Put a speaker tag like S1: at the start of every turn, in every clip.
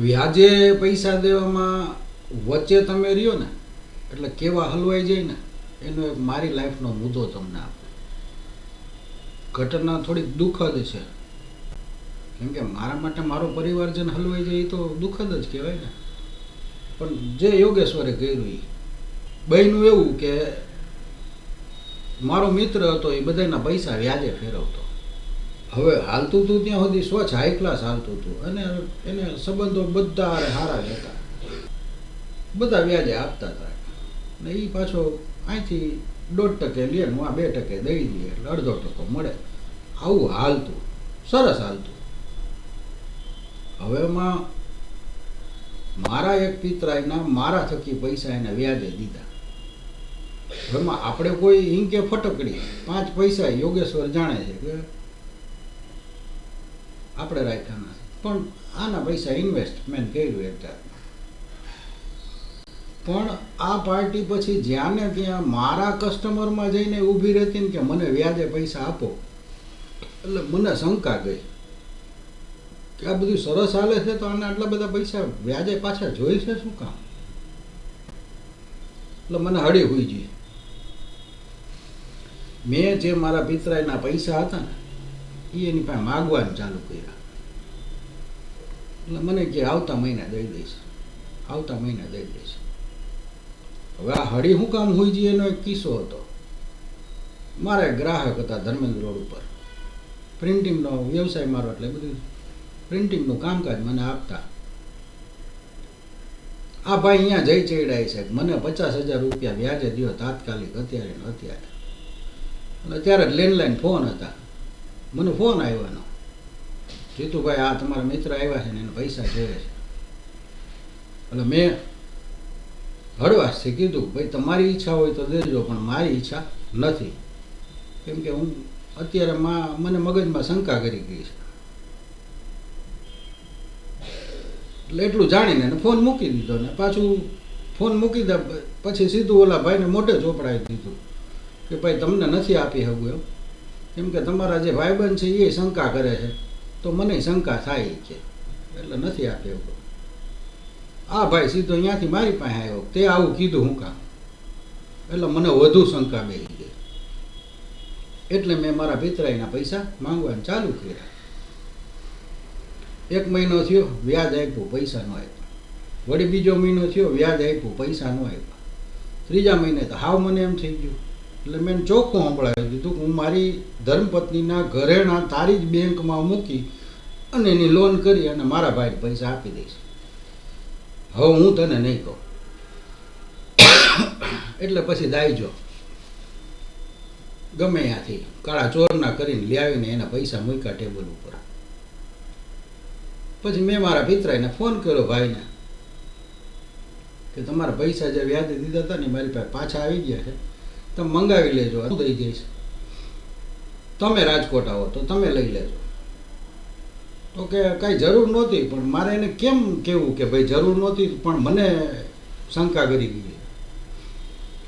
S1: વ્યાજે પૈસા દેવામાં વચ્ચે તમે રહ્યો ને, એટલે કેવા હલવાઈ જાય ને, એનો એક મારી લાઈફનો મુદ્દો તમને આપું. ઘટના થોડીક દુઃખદ છે. કેમ કે મારા માટે મારો પરિવારજન હલવાઈ જાય એ તો દુઃખદ જ કહેવાય ને. પણ જે યોગેશ્વરે કર્યું એ બહેનું એવું કે મારો મિત્ર હતો એ બધાના પૈસા વ્યાજે ફેરવતો. હવે હાલતું હતું ત્યાં સુધી સ્વચ્છ હાઈ ક્લાસ હાલતું હતું અને એને સંબંધો બધા હારે જ હતા. બધા વ્યાજે આપતા હતા. ને એ પાછો અહીંથી દોઢ ટકે લે હું આ બે ટકે દઈ દઈએ એટલે અડધો ટકો મળે. આવું હાલતું. સરસ હાલતું. હવે એમાં મારા એક પિતરાયના મારા થકી પૈસા એને વ્યાજે દીધા. એમાં આપણે કોઈ હિંકે ફટકડી. પાંચ પૈસા યોગેશ્વર જાણે છે કે આપણે રાખ્યા નથી. પણ આના પૈસા ઇન્વેસ્ટમેન્ટ કર્યું એક પણ આ પાર્ટી પછી જ્યાં ને ત્યાં મારા કસ્ટમરમાં જઈને ઊભી રહેતી ને કે મને વ્યાજે પૈસા આપો. એટલે મને શંકા ગઈ. કે આ બધું સરસ હાલે છે તો આને આટલા બધા પૈસા વ્યાજે પાછા જોઈ છે શું કામ? એટલે મને હળી હોઈ જઈએ મેં જે મારા પિતરાયના પૈસા હતા ને એ એની પાસે માગવાનું ચાલુ કર્યા. એટલે મને કે આવતા મહિના દઈ દઈશ. આવતા મહિના દઈ દઈશ. હવે આ હળી હું કામ હોઈ જઈએ એનો એક કિસ્સો હતો. મારા ગ્રાહક હતા ધર્મેન્દ્ર રોડ ઉપર. પ્રિન્ટિંગનો વ્યવસાય મારો એટલે બધું પ્રિન્ટિંગનું કામકાજ મને આપતા. આ ભાઈ અહીંયા જઈ ચેડાય છે. મને પચાસ હજાર રૂપિયા વ્યાજે દો તાત્કાલિક, અત્યારે અત્યારે. અને ત્યારે લેન્ડલાઇન ફોન હતા. મને ફોન આવ્યો એનો. જીતુભાઈ, આ તમારા મિત્ર આવ્યા છે ને એને પૈસા જોઈએ છે. એટલે મેં હળવાશથી કીધું, ભાઈ, તમારી ઈચ્છા હોય તો દેજો, પણ મારી ઈચ્છા નથી. કેમ કે હું અત્યારે માં, મને મગજમાં શંકા કરી ગઈ છે. એટલે એટલું જાણીને ફોન મૂકી દીધો ને પાછું ફોન મૂકી દે, પછી સીધું ઓલા ભાઈને મોઢે ચોપડાવી દીધું કે, ભાઈ, તમને નથી આપી શકું એમ. કેમ કે તમારા જે ભાઈબંધ છે એ શંકા કરે છે. તો મને શંકા થાય છે એટલે નથી આપે શકું આ ભાઈ સીધો અહીંયાથી મારી પાસે આવ્યો. તે આવું કીધું હું કામ. એટલે મને વધુ શંકા બેસી ગઈ. એટલે મેં મારા પિતરાઈના પૈસા માંગવાનું ચાલુ કર્યા. એક મહિનો થયો, વ્યાજ આપ્યું, પૈસા ન આપ્યા. વળી બીજો મહિનો થયો, વ્યાજ આપ્યું, પૈસા ન આપ્યા. ત્રીજા મહિને તો હાવ મને એમ થઈ ગયું. એટલે મેં ચોખ્ખું સંભળાવી દીધું હું મારી ધર્મપત્નીના ઘરેણા તારી જ બેંકમાં મૂકી અને એની લોન કરી અને મારા ભાઈને પૈસા આપી દઈશ. હવે હું તને નહીં કહું. એટલે પછી દાઈજો ગમે ત્યાંથી કાળા ચોરના કરીને લ્યાવીને એના પૈસા મૂક્યા ટેબલ ઉપર. પછી મેં મારા પિતરાઈને ફોન કર્યો ભાઈને કે તમારા પૈસા જે વ્યાજે દીધા હતા ને મારી પાસે પાછા આવી ગયા છે. તમે મંગાવી લેજો. હું દઈ જઈશ તમે રાજકોટ આવો તો તમે લઈ લેજો. તો કે કાંઈ જરૂર નહોતી, પણ મારે એને કેમ કહેવું કે ભાઈ જરૂર નહોતી, પણ મને શંકા કરી ગઈ.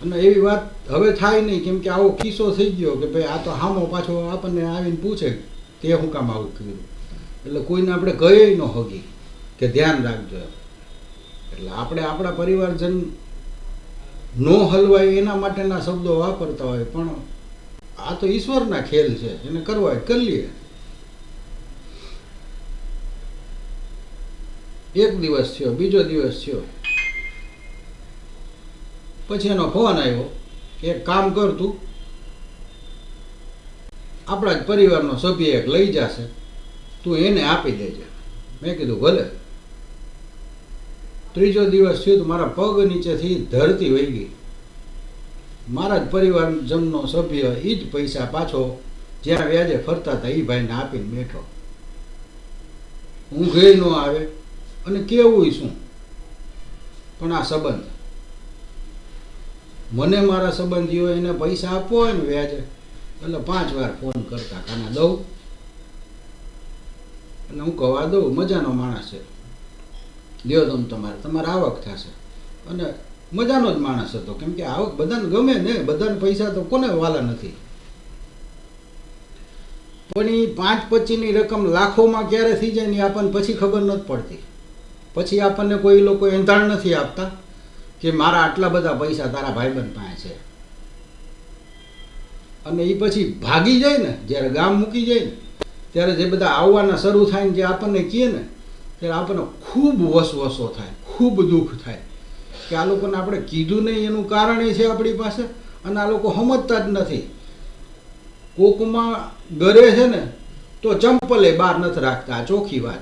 S1: અને એવી વાત હવે થાય નહીં, કેમ કે આવો કિસ્સો થઈ ગયો કે ભાઈ આ તો હામો પાછો આપણને આવીને પૂછે કે હું કામ આવું કર્યું. એટલે કોઈને આપણે કહીએ ન હોગી, કે ધ્યાન રાખજો એટલે આપણે આપણા પરિવારજન નો હલવાય એના માટેના શબ્દો વાપરતા હોય, પણ આ તો ઈશ્વરના ખેલ છે, એને કરવા હોય કરી એક દિવસ થયો, બીજો દિવસ થયો. પછી એનો ફોન આવ્યો એક કામ કર તું. આપણા જ પરિવારનો સભ્ય એક લઈ જશે. તું એને આપી દેજે. મેં કીધું, ભલે. ત્રીજો દિવસ થયો તો મારા પગ નીચેથી ધરતી વહી ગઈ. મારા જ પરિવારજનનો સભ્ય એ જ પૈસા પાછો જ્યાં વ્યાજે ફરતા હતા એ ભાઈને આપીને બેઠો. ઊંઘે ન આવે અને કેવું શું? પણ આ સંબંધ. મને મારા સંબંધીઓ એને પૈસા આપવો હોય ને વ્યાજે. એટલે પાંચ વાર ફોન કરતા કાના દઉં. અને હું કવા દઉં, મજાનો માણસ છે. લ્યો તમ તમારે તમારે આવક થશે. અને મજાનો જ માણસ હતો, કેમ કે આવક બધાને ગમે ને, બધાને પૈસા તો કોને વાલા નથી. પણ એ પાંચ પચીની રકમ લાખોમાં ક્યારે થઈ જાય ને આપણને પછી ખબર નથી પડતી. પછી આપણને કોઈ લોકો એંધાણ નથી આપતા કે મારા આટલા બધા પૈસા તારા ભાઈબંધ પાસે છે. અને એ પછી ભાગી જાય ને, જ્યારે ગામ મૂકી જાય ને, ત્યારે જે બધા આવવાના શરૂ થાય ને જે આપણને કહે ને ત્યારે આપણને ખૂબ વસવસો થાય, ખૂબ દુઃખ થાય. કે આ લોકોને આપણે કીધું નહીં, એનું કારણ એ છે આપણી પાસે, અને આ લોકો સમજતા જ નથી. કોકમાં ગરે છે ને, તો ચંપલે બહાર નથી રાખતા ચોખ્ખી વાત.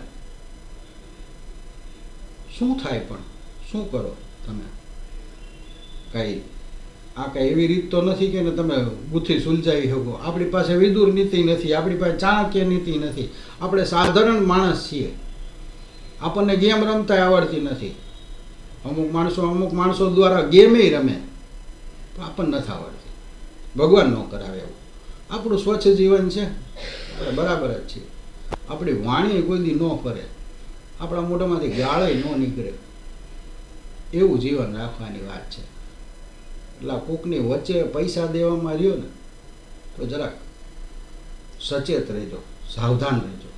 S1: શું થાય પણ? શું કરો તમે? કાંઈ, આ કાંઈ એવી રીત તો નથી કે તમે બુથિ સુલઝાવી શકો. આપણી પાસે વિદુર નીતિ નથી, આપણી પાસે ચાણક્ય નીતિ નથી. આપણે સાધારણ માણસ છીએ. આપણને ગેમ રમતા આવડતી નથી. અમુક માણસો અમુક માણસો દ્વારા ગેમે રમે. તો આપણને નથી આવડતી. ભગવાન ન કરાવે એવું. આપણું સ્વચ્છ જીવન છે. બરાબર જ છે આપણી વાણી કોઈ ન ફરે. આપણા મોઢામાંથી ગાળે ન નીકળે. એવું જીવન રાખવાની વાત છે. એટલે કોકની વચ્ચે પૈસા દેવામાં રહ્યો ને, તો જરાક સચેત રહેજો, સાવધાન રહેજો.